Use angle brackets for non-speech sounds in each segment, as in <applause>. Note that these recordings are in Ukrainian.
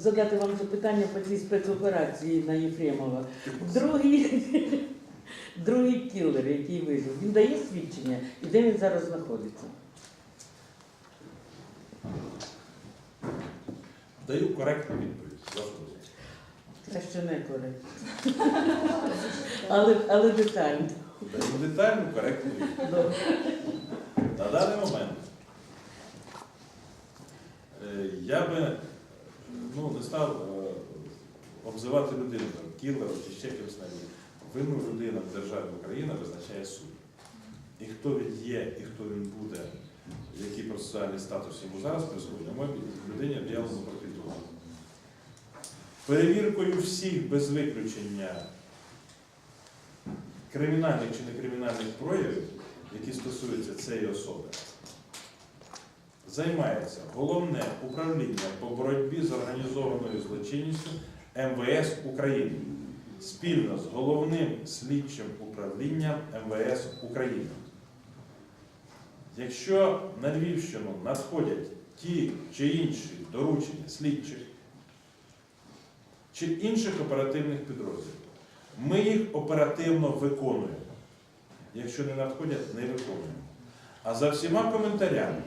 задати вам запитання по цій спецоперації на Єфремова. Другий, <laughs> другий кілер, який вижив, він дає свідчення і де він зараз знаходиться? Даю коректну відповідь. Це ще не коректно. <laughs> Але, але детально. Даю детальну коректну відповідь. На даний момент е, я би ну, не став е, обзивати людину там, кілером чи ще кимось навіть. Винну людину в державі Україна визначає суд. І хто він є, і хто він буде, який процесуальний статус йому зараз присутній, ми людині об'явлено про підозру. Перевіркою всіх без виключення кримінальних чи некримінальних проявів, які стосуються цієї особи, займається головне управління по боротьбі з організованою злочинністю МВС України спільно з головним слідчим управлінням МВС України. Якщо на Львівщину надходять ті чи інші доручення слідчих чи інших оперативних підрозділів, ми їх оперативно виконуємо. Якщо не надходять, не виконуємо. А за всіма коментарями,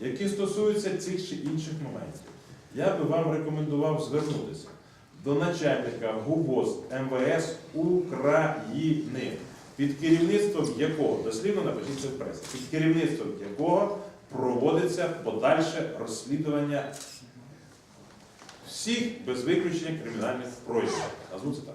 які стосуються цих чи інших моментів, я би вам рекомендував звернутися до начальника ГУВОЗ МВС України, під керівництвом якого, дослівно напишіть це в пресі, під керівництвом якого проводиться подальше розслідування всіх без виключення кримінальних проявів. Назву це так.